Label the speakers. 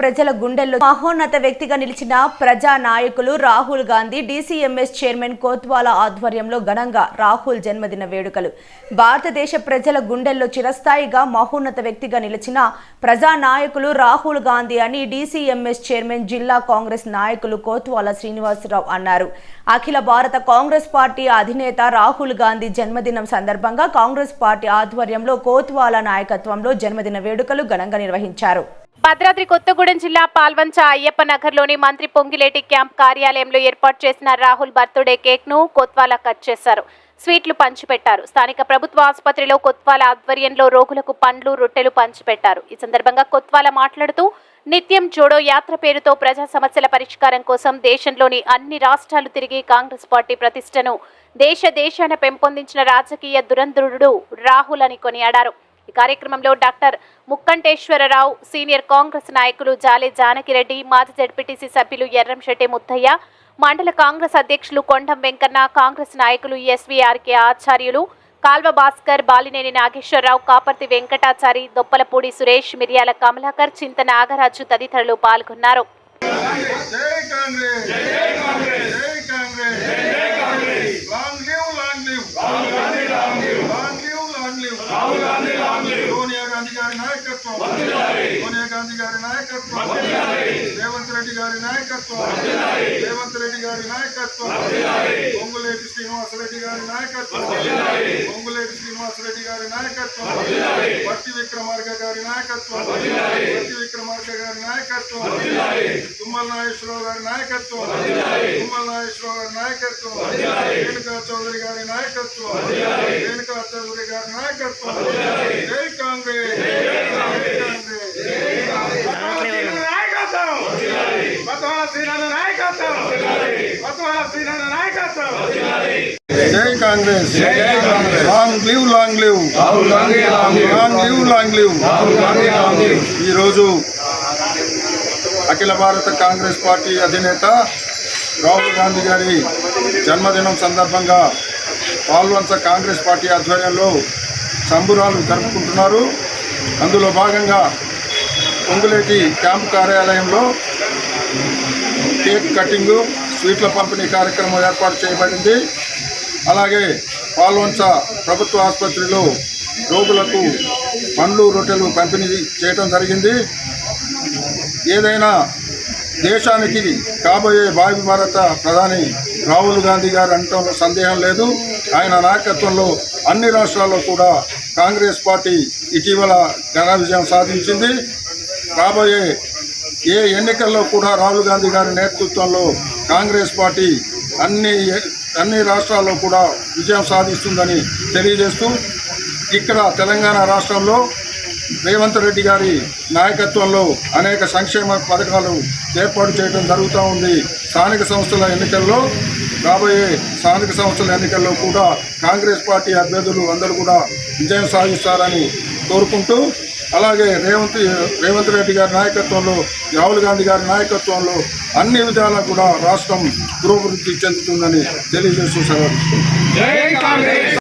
Speaker 1: ప్రజల గుండెల్లో మహోన్నత వ్యక్తిగా నిలిచిన ప్రజా నాయకులు రాహుల్ గాంధీ డీసీఎంఎస్ చైర్మన్ కోత్వాల ఆధ్వర్యంలో ఘనంగా రాహుల్ జన్మదిన వేడుకలు. భారతదేశ ప్రజల గుండెల్లో చిరస్థాయిగా మహోన్నత వ్యక్తిగా నిలిచిన ప్రజా నాయకులు రాహుల్ గాంధీ అని డీసీఎంఎస్ చైర్మన్ జిల్లా కాంగ్రెస్ నాయకులు కోత్వాల శ్రీనివాసరావు అన్నారు. అఖిల భారత కాంగ్రెస్ పార్టీ అధినేత రాహుల్ గాంధీ జన్మదినం సందర్భంగా కాంగ్రెస్ పార్టీ ఆధ్వర్యంలో కోత్వాల నాయకత్వంలో జన్మదిన వేడుకలు ఘనంగా నిర్వహించారు.
Speaker 2: భద్రాద్రి కొత్తగూడెం జిల్లా పాల్వంచ అయ్యప్ప నగర్లోని మంత్రి పొంగిలేటి క్యాంప్ కార్యాలయంలో ఏర్పాటు చేసిన రాహుల్ బర్త్డే కేక్ను కొత్వాలా కట్ చేశారు. స్వీట్లు పంచిపెట్టారు. స్థానిక ప్రభుత్వ ఆసుపత్రిలో కొత్వాల ఆధ్వర్యంలో రోగులకు పండ్లు రొట్టెలు పంచిపెట్టారు. ఈ సందర్భంగా కొత్వాల మాట్లాడుతూ నిత్యం జోడో యాత్ర పేరుతో ప్రజా సమస్యల పరిష్కారం కోసం దేశంలోని అన్ని రాష్ట్రాలు తిరిగి కాంగ్రెస్ పార్టీ ప్రతిష్టను దేశ దేశాన పెంపొందించిన రాజకీయ దురంధరుడు రాహుల్ అని కొనియాడారు. ఈ కార్యక్రమంలో డాక్టర్ ముక్కంటేశ్వరరావు సీనియర్ కాంగ్రెస్ నాయకులు జాలే జానకిరెడ్డి మాజీ జడ్పీటీసీ సభ్యులు ఎర్రంశెట్టి ముత్తయ్య మండల కాంగ్రెస్ అధ్యక్షులు కొండం వెంకన్న కాంగ్రెస్ నాయకులు ఎస్వీఆర్కే ఆచార్యులు కాల్వ భాస్కర్ బాలినేని నాగేశ్వరరావు కాపర్తి వెంకటాచారి దొప్పలపూడి సురేష్ మిర్యాల కమలాకర్ చింత నాగరాజు తదితరులు పాల్గొన్నారు.
Speaker 3: జై live long live Rahul Gandhi long live Sonia Gandhi గారి నాయకత్వం వర్ధిల్లాలి సోనియా గాంధీ గారి నాయకత్వం వర్ధిల్లాలి రేవంత్ రెడ్డి గారి నాయకత్వం వర్ధిల్లాలి రేవంత్ రెడ్డి గారి నాయకత్వం వర్ధిల్లాలి పొంగులేటి శ్రీనివాస రెడ్డి గారి నాయకత్వం వర్ధిల్లాలి పొంగులేటి శ్రీనివాస రెడ్డి గారి నాయకత్వం వర్ధిల్లాలి భక్తి విక్రమార్క గారి నాయకత్వం వర్ధిల్లాలి భక్తి విక్రమార్క గారి నాయకత్వం వర్ధిల్లాలి తుమ్మల నాగేశ్వరరావు గారి నాయకత్వం తుమ్మల నాగేశ్వరరావు గారి నాయకత్వం రేణుకా చౌదరి గారి నాయకత్వం రేణుకా చౌదరి గారి నాయకత్వం జై కాంగ్రెస్ జై కాంగ్రెస్
Speaker 4: నాయకత్వం కొత్తవాళ్ళ శ్రీనాథ నాయకత్వం కొత్తవాళ్ళ శ్రీనాథ నాయకత్వం
Speaker 3: జై కాంగ్రెస్ జై Congress long live long live long live long live ఈరోజు అఖిల భారత కాంగ్రెస్ పార్టీ అధినేత రాహుల్ గాంధీ గారి జన్మదినం సందర్భంగా పాల్వంచ కాంగ్రెస్ పార్టీ ఆధ్వర్యంలో సంబురాలు జరుపుకుంటున్నారు. అందులో భాగంగా పొంగులేటి క్యాంపు కార్యాలయంలో కేక్ కటింగు స్వీట్ల పంపిణీ కార్యక్రమం ఏర్పాటు చేయబడింది. అలాగే పాల్వంచ ప్రభుత్వ ఆసుపత్రిలో రోగులకు పండ్లు రొట్టెలు పంపిణీ చేయడం జరిగింది. ఏదైనా దేశానికి కాబోయే భావి భారత ప్రధాని రాహుల్ గాంధీ గారు అనటంలో సందేహం లేదు. ఆయన నాయకత్వంలో అన్ని రాష్ట్రాల్లో కూడా కాంగ్రెస్ పార్టీ ఇటీవల ఘన విజయం సాధించింది. రాబోయే ఏ ఎన్నికల్లో కూడా రాహుల్ గాంధీ గారి నేతృత్వంలో కాంగ్రెస్ పార్టీ అన్ని అన్ని రాష్ట్రాల్లో కూడా విజయం సాధిస్తుందని తెలియజేస్తూ ఇక్కడ తెలంగాణ రాష్ట్రంలో రేవంత్ రెడ్డి గారి నాయకత్వంలో అనేక సంక్షేమ పథకాలు ఏర్పాటు చేయడం జరుగుతూ ఉంది. స్థానిక సంస్థల ఎన్నికల్లో రాబోయే స్థానిక సంస్థల ఎన్నికల్లో కూడా కాంగ్రెస్ పార్టీ అభ్యర్థులు అందరూ కూడా విజయం సాధిస్తారని కోరుకుంటూ అలాగే రేవంత్ రేవంత్ రెడ్డి గారి నాయకత్వంలో రాహుల్ గాంధీ గారి నాయకత్వంలో అన్ని విధాలా కూడా రాష్ట్రం పురోభివృద్ధి చెందుతుందని తెలియజేస్తూ సెలవు